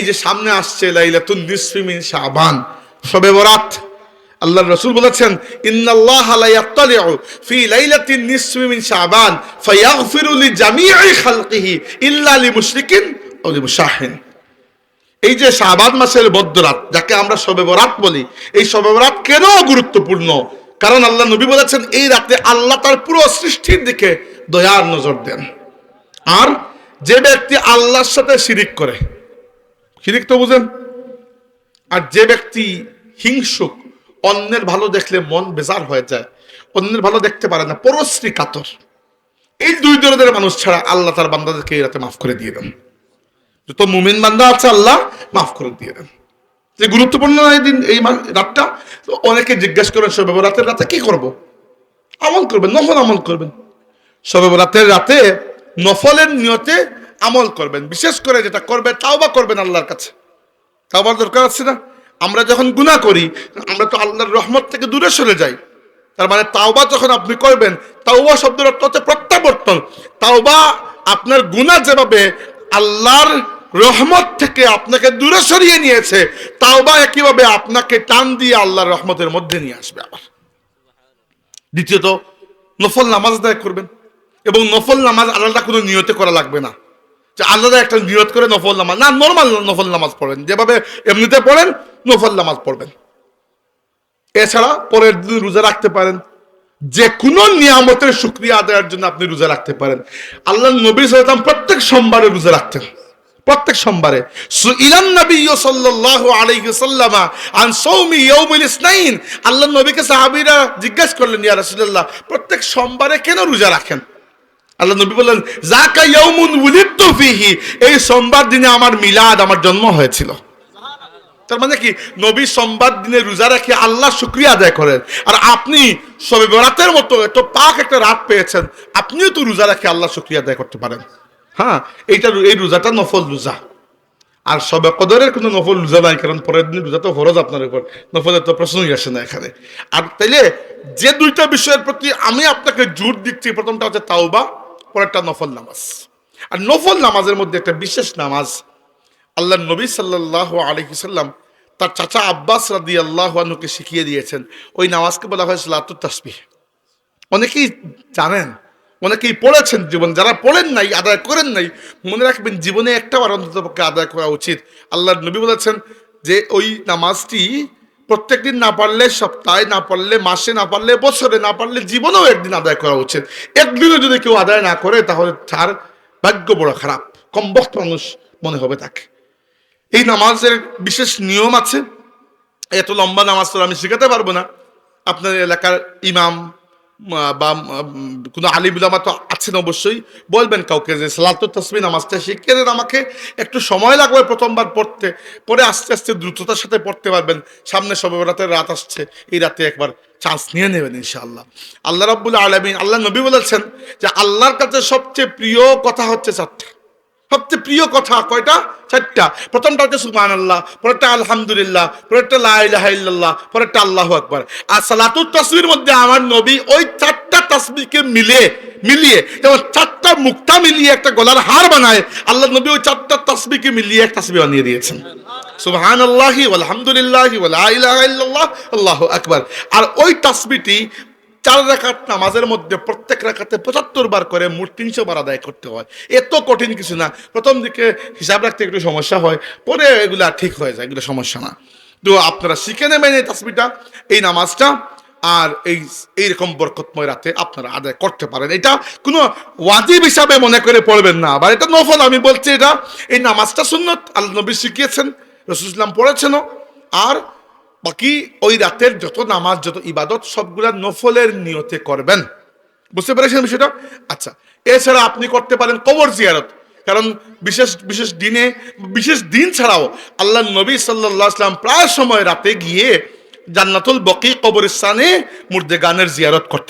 এই যে সামনে আসছে শাবান, শবে বরাত। আল্লাহ রসুল বলেছেন, ইন্নাল্লাহ এই যে শাবান মাসের বদ্রাত যাকে আমরা শবে বরাত বলি, এই শবে বরাত কেন গুরুত্বপূর্ণ? কারণ আল্লাহ নবী বলেছেন, এই রাতে আল্লাহ তার পুরো সৃষ্টির দিকে দয়ার নজর দেন। আর যে ব্যক্তি আল্লাহর সাথে শিরিক করে শিরিক তো বুঝেন? আর যে ব্যক্তি হিংসুক, অন্যের ভালো দেখলে মন বেজার হয়ে যায়, অন্যের ভালো দেখতে পারে না, পরশ্রী কাতর। এই দুই ধরনের মানুষ ছাড়া আল্লাহ তার বান্দাদেরকে এই রাতে মাফ করে দিয়ে দেন। যত মুমিন বান্দা আছে, আল্লাহ মাফ করে দিয়ে দেন। যে গুরুত্বপূর্ণ এই দিন, এই রাতটা? অনেকে জিজ্ঞেস করেন, সবে রাতের রাতে কি করব? আমল করবেন, নফল আমল করবেন। সবে রাতের রাতে নফলের নিয়তে আমল করবেন, বিশেষ করে যেটা করবে, তাওবা করবেন আল্লাহর কাছে। তাওবার দরকার আছে না? আমরা যখন গুনাহ করি, আমরা তো আল্লাহর রহমত থেকে দূরে সরে যাই। তার মানে তাওবা যখন আপনি করবেন, তাওবা শব্দের অর্থ হচ্ছে প্রত্যাবর্তন। তাওবা আপনার গুনাহ যেভাবে আল্লাহর রহমত থেকে আপনাকে দূরে সরিয়ে নিয়েছে, তাওবা একইভাবে আপনাকে টান দিয়ে আল্লাহর রহমতের মধ্যে নিয়ে আসবে আবার। দ্বিতীয়ত, নফল নামাজ দায় করবেন, এবং নফল নামাজ আলাদা কোনো নিয়তে করা লাগবে না। যে আলাদা একটা নিয়ত করে নফল নামাজ, না নর্মাল নফল নামাজ পড়েন। যেভাবে এমনিতে পড়েন, নফল নামাজ পড়বেন। এছাড়া পরের দিন রোজা রাখতে পারেন। যে কোনো নিয়ামতের শুক্রিয়া আদায়ের জন্য আপনি রোজা রাখতে পারেন। আল্লাহ নবী সাল্লাম প্রত্যেক সোমবারে রোজা রাখতেন। প্রত্যেক সোমবারে। সুইলান নবী সাল্লাল্লাহু আলাইহি সাল্লামা আন সাওমি ইয়াউমুল ইসনাইন। আল্লাহ নবীকে সাহাবীরা জিজ্ঞাসা করলেন, ইয়া রাসূলুল্লাহ, প্রত্যেক সোমবারে কেন রোজা রাখেন? আল্লাহ নবী বললেন জাকা ইয়াউমুন উলিদতু ফিহি এই সোমবার দিনে আমার মিলাদ আমার জন্ম হয়েছিল। তার মানে কি? নবী সোমবার দিনে রোজা রেখে আল্লাহ শুক্রিয়া আদায় করেন। আর আপনি সবে বরাতের মতো এত পাক একটা রাত পেয়েছেন, আপনিও তো রোজা রেখে আল্লাহ শুক্রিয়া আদায় করতে পারেন। হ্যাঁ এইটা এই রোজাটা নফল রোজা। আর সবে কদরের কোনো নফল রোজা নাই, কারণ পরের দিন রোজা তো ফরজ আপনার উপর। নফলের তো প্রশ্নই আসে না এখানে। আর তাইলে যে দুইটা বিষয়ের প্রতি আমি আপনাকে জোর দিচ্ছি, প্রথমটা হচ্ছে তাওবা পরেরটা নফল নামাজ। আর নফল নামাজের মধ্যে একটা বিশেষ নামাজ আল্লাহ নবী সাল্লাহ আলহিসাল্লাম তার চাচা আব্বাস রাদি আল্লাহ আনুকে শিখিয়ে দিয়েছেন। ওই নামাজকে বলা হয় সালাতুর তাসবিহ। অনেকেই জানেন, অনেকেই পড়েছেন জীবন, যারা পড়েন নাই, আদায় করেন নাই, মনে রাখবেন জীবনে একটা বার অন্তত পক্ষে আদায় করা উচিত। আল্লাহ নবী বলেছেন যে, ওই নামাজটি প্রত্যেকদিন না পারলে, সপ্তাহে না পারলে, মাসে না পারলে, বছরে না পারলে, জীবনেও একদিন আদায় করা উচিত। একদিনও যদি কেউ আদায় না করে, তাহলে তার ভাগ্য বড় খারাপ। কমবক্ত মানুষ মনে হবে তাকে। এই নামাজের বিশেষ নিয়ম আছে। এত লম্বা নামাজ তো আমি শেখাতে পারব না। আপনার এলাকার ইমাম বা কোনো আলী উলামা তো আছেন অবশ্যই, বলবেন কাউকে যে সালাত তসমি নামাজটা শিখিয়ে আমাকে? একটু সময় লাগবে প্রথমবার পড়তে, পরে আস্তে আস্তে দ্রুততার সাথে পড়তে পারবেন। সামনে সবে রাতের রাত আসছে, এই রাতে একবার চান্স নিয়ে নেবেন ইনশাআল্লাহ। আল্লাহ রাবুল আলমিন, আল্লাহ নবী বলেছেন যে আল্লাহর কাছে সবচেয়ে প্রিয় কথা হচ্ছে চারটা। সবচেয়ে প্রিয় কথা কয়টা? চারটা। প্রথমটা হচ্ছে সুবহান আল্লাহ পরেরটা আলহামদুলিল্লাহ, পরেরটা লা ইলাহা ইল্লাল্লাহ, পরেরটা আল্লাহু আকবার। আর সালাতুত তসবির মধ্যে আমার নবী ওই চারটা তসবিকে মিলে, মিলিয়ে, যেমন চারটা মুক্তা মিলিয়ে একটা গলার হার বানায়, আল্লাহ নবী ওই চারটা তসবিকে মিলিয়ে এক তসবি বানিয়ে দিয়েছেন। সুবহান আল্লাহি আলহামদুলিল্লাহি আল্লাহু আকবার। আর ওই তাসবিহটি চার রাকাত নামাজের মধ্যে প্রত্যেক রাখাতে পঁচাত্তর বার করে মোট তিনশো বার আদায় করতে হয়। এত কঠিন কিছু না। প্রথম দিকে হিসাব রাখতে একটু সমস্যা হয়, পরে এগুলা ঠিক হয়ে যায়, এগুলো সমস্যা না। তো আপনারা শিখে নেবেন এই তাসবিটা এই নামাজটা, আর এই, এইরকম বরকতময় রাতে আপনারা আদায় করতে পারেন। এটা কোনো ওয়াজিব হিসাবে মনে করে পড়বেন না, আবার এটা নফল, আমি বলছি এটা, এই নামাজটা সুন্নত, আল্লাহ নবী শিখিয়েছেন, রসুল ইসলাম পড়েছেনও, আর বাকি ওই রাতের যত নামাজ, যত ইবাদত, সবগুলা নফলের নিয়তে করবেন। বুঝতে পেরেছেন বিষয়টা? আচ্ছা এছাড়া আপনি করতে পারেন কবর জিয়ারত। কারণ বিশেষ বিশেষ দিনে, বিশেষ দিন ছাড়াও আল্লাহ নবী সাল্লাহ আসলাম প্রায় সময় রাতে গিয়ে জান্নাতুল বকি কবরস্থানে মুর্দে গানের জিয়ারত করতেন।